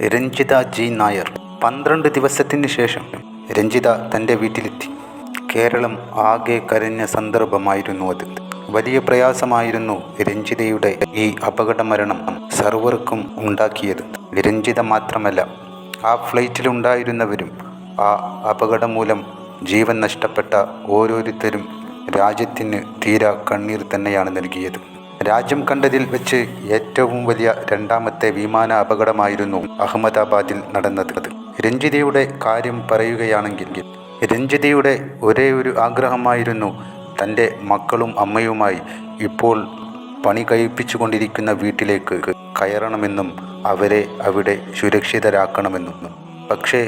Ranjitha G Nair. പന്ത്രണ്ട് ദിവസത്തിന് ശേഷം രഞ്ജിത തന്റെ വീട്ടിലെത്തി. കേരളം ആകെ കരഞ്ഞ സന്ദർഭമായിരുന്നു അത്. വലിയ പ്രയാസമായിരുന്നു രഞ്ജിതയുടെ ഈ അപകട മരണം സർവർക്കും ഉണ്ടാക്കിയത്. രഞ്ജിത മാത്രമല്ല ആ ഫ്ലൈറ്റിലുണ്ടായിരുന്നവരും ആ അപകടം മൂലം ജീവൻ നഷ്ടപ്പെട്ട ഓരോരുത്തരും രാജ്യത്തിന് തീരാ കണ്ണീർ തന്നെയാണ് നൽകിയത്. രാജ്യം കണ്ടതിൽ വെച്ച് ഏറ്റവും വലിയ രണ്ടാമത്തെ വിമാന അപകടമായിരുന്നു അഹമ്മദാബാദിൽ നടന്നത്. രഞ്ജിതയുടെ കാര്യം പറയുകയാണെങ്കിൽ രഞ്ജിതയുടെ ഒരേ ഒരു ആഗ്രഹമായിരുന്നു തന്റെ മക്കളും അമ്മയുമായി ഇപ്പോൾ പണി കഴിപ്പിച്ചുകൊണ്ടിരിക്കുന്ന വീട്ടിലേക്ക് കയറണമെന്നും അവരെ അവിടെ സുരക്ഷിതരാക്കണമെന്നും. പക്ഷേ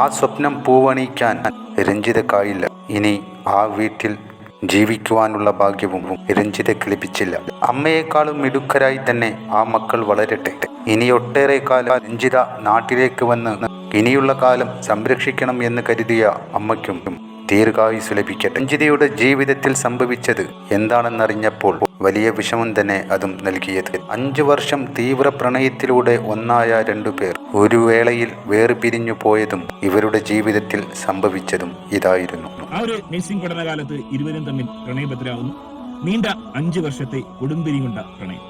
ആ സ്വപ്നം പൂവണിക്കാൻ രഞ്ജിതക്കായില്ല ഇനി ആ വീട്ടിൽ ജീവിക്കുവാനുള്ള ഭാഗ്യവും രഞ്ജിതയ്ക്ക് ലഭിച്ചില്ല അമ്മയെക്കാളും മിടുക്കരായി തന്നെ ആ മക്കൾ വളരട്ടെ. ഇനി ഒട്ടേറെ കാലം രഞ്ജിത നാട്ടിലേക്ക് വന്ന് ഇനിയുള്ള കാലം സംരക്ഷിക്കണം എന്ന് കരുതിയ അമ്മയ്ക്കും ദീർഘായുസ് ലഭിക്കട്ടെ. രഞ്ജിതയുടെ ജീവിതത്തിൽ സംഭവിച്ചത് എന്താണെന്നറിഞ്ഞപ്പോൾ വലിയ വിഷമം തന്നെ അതും നൽകിയത്. അഞ്ചു വർഷം തീവ്ര പ്രണയത്തിലൂടെ ഒന്നായ രണ്ടുപേർ ഒരു വേളയിൽ വേർപിരിഞ്ഞു പോയതും ഇവരുടെ ജീവിതത്തിൽ സംഭവിച്ചതും ഇതായിരുന്നു. ആ ഒരു നഴ്സിംഗ് പഠനകാലത്ത് ഇരുവരും തമ്മിൽ പ്രണയബദ്ധരാകുന്നു നീണ്ട അഞ്ചു വർഷത്തെ കൊടുമ്പിരി കൊണ്ട പ്രണയം.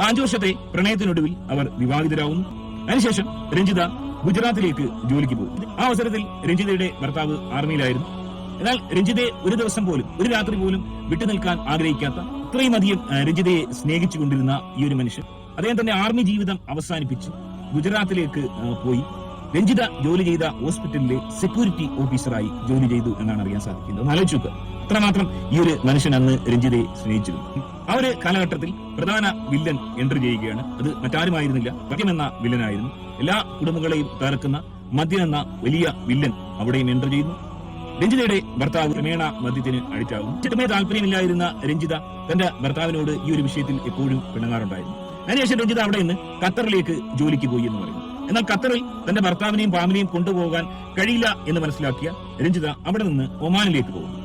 ആ അഞ്ചു വർഷത്തെ പ്രണയത്തിനൊടുവിൽ അവർ വിവാഹിതരാകുന്നു. അതിനുശേഷം രഞ്ജിത ഗുജറാത്തിലേക്ക് ജോലിക്ക് പോകും ആ അവസരത്തിൽ രഞ്ജിതയുടെ ഭർത്താവ് ആർമിയിലായിരുന്നു. എന്നാൽ രഞ്ജിതയെ ഒരു ദിവസം പോലും ഒരു രാത്രി പോലും വിട്ടുനിൽക്കാൻ ആഗ്രഹിക്കാത്ത ഇത്രയും അധികം രഞ്ജിതയെ സ്നേഹിച്ചുകൊണ്ടിരുന്ന ഈ ഒരു മനുഷ്യൻ. അദ്ദേഹം തന്നെ ആർമി ജീവിതം അവസാനിപ്പിച്ച് ഗുജറാത്തിലേക്ക് പോയി. രഞ്ജിത ജോലി ചെയ്ത ഹോസ്പിറ്റലിലെ സെക്യൂരിറ്റി ഓഫീസറായി ജോലി ചെയ്തു എന്നാണ് അറിയാൻ സാധിക്കുന്നത്. ആലോചിച്ച് അത്രമാത്രം ഈ ഒരു മനുഷ്യൻ അന്ന് രഞ്ജിതയെ സ്നേഹിച്ചിരുന്നു. ആ ഒരു കാലഘട്ടത്തിൽ പ്രധാന വില്ലൻ എൻട്രി ചെയ്യുകയാണ്. അത് മറ്റാരുമായിരുന്നില്ല. മദ്യം എന്ന വില്ലനായിരുന്നു. എല്ലാ കുടുംബങ്ങളെയും തകർക്കുന്ന മദ്യം എന്ന വലിയ വില്ലൻ അവിടെയും എൻട്രി ചെയ്യുന്നു. രഞ്ജിതയുടെ ഭർത്താവ് ക്രമേണ മദ്യത്തിന് അടിച്ചാകുന്നു ചിട്ടമേ താല്പര്യമില്ലായിരുന്ന രഞ്ജിത തന്റെ ഭർത്താവിനോട് ഈ ഒരു വിഷയത്തിൽ എപ്പോഴും പിണങ്ങാറുണ്ടായിരുന്നു. അതിനുശേഷം രഞ്ജിത അവിടെ നിന്ന് ഖത്തറിലേക്ക് ജോലിക്ക് പോയി എന്ന് പറയുന്നു. എന്നാൽ ഖത്തറിൽ തന്റെ ഭർത്താവിനെയും ഫാമിലിയും കൊണ്ടുപോകാൻ കഴിയില്ല എന്ന് മനസ്സിലാക്കിയ രഞ്ജിത അവിടെ നിന്ന് ഒമാനിലേക്ക് പോകുന്നു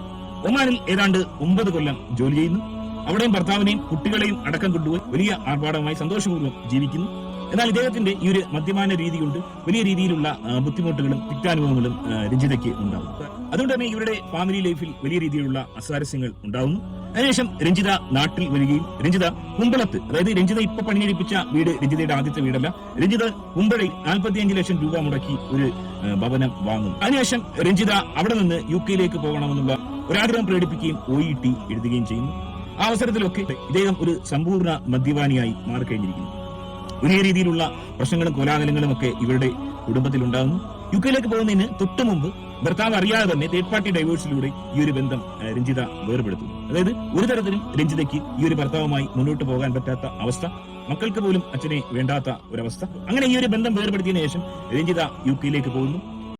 ഒമാനിൽ ഏതാണ്ട് ഒമ്പത് കൊല്ലം ജോലി ചെയ്യുന്നു. അവിടെയും ഭർത്താവിനെയും കുട്ടികളെയും അടക്കം കൊണ്ടുപോയി വലിയ ആർഭാടമായി സന്തോഷപൂർവം ജീവിക്കുന്നു. എന്നാൽ ഇദ്ദേഹത്തിന്റെ ഈ ഒരു മദ്യപാന രീതി കൊണ്ട് വലിയ രീതിയിലുള്ള ബുദ്ധിമുട്ടുകളും തിക്താനുഭവങ്ങളും ആ, രഞ്ജിതയ്ക്ക് ഉണ്ടാവും അതുകൊണ്ട് തന്നെ ഇവരുടെ ഫാമിലി ലൈഫിൽ വലിയ രീതിയിലുള്ള അസ്വാരസ്യങ്ങൾ ഉണ്ടാവുന്നു അതിനുശേഷം രഞ്ജിത നാട്ടിൽ വരികയും രഞ്ജിത കുമ്പളത്ത് അതായത് രഞ്ജിത ഇപ്പൊ പണിയെടുപ്പിച്ച വീട് രഞ്ജിതയുടെ ആദ്യത്തെ വീടല്ല. രഞ്ജിത കുമ്പളയിൽ നാൽപ്പത്തിയഞ്ച് ലക്ഷം രൂപ മുടക്കി ഒരു ഭവനം വാങ്ങുന്നു അതിനുശേഷം രഞ്ജിത അവിടെ നിന്ന് യു കെയിലേക്ക് പോകണമെന്നുള്ള ഒരാഗ്രഹം പ്രകടിപ്പിക്കുകയും ഒ ഇ ടി എഴുതുകയും ചെയ്യുന്നു. ആ അവസരത്തിലൊക്കെ ഇദ്ദേഹം ഒരു സമ്പൂർണ മദ്യപാനിയായി മാറിക്കഴിഞ്ഞിരിക്കുന്നു. വലിയ രീതിയിലുള്ള പ്രശ്നങ്ങളും കോലാഹലങ്ങളും ഒക്കെ ഇവരുടെ കുടുംബത്തിൽ ഉണ്ടാകുന്നു യു കെയിലേക്ക് പോകുന്നതിന് തൊട്ടു മുമ്പ് ഭർത്താവ് അറിയാതെ തന്നെ തേർഡ് പാർട്ടി ഡൈവേഴ്സിലൂടെ ഈ ഒരു ബന്ധം രഞ്ജിത വേർപെടുത്തുന്നു അതായത് ഒരു തരത്തിലും രഞ്ജിതയ്ക്ക് ഈ ഒരു ഭർത്താവുമായി മുന്നോട്ട് പോകാൻ പറ്റാത്ത അവസ്ഥ മക്കൾക്ക് പോലും അച്ഛനെ വേണ്ടാത്ത ഒരവസ്ഥ. അങ്ങനെ ഈ ഒരു ബന്ധം വേർപെടുത്തിയതിനു ശേഷം രഞ്ജിത യു കെയിലേക്ക് പോകുന്നു.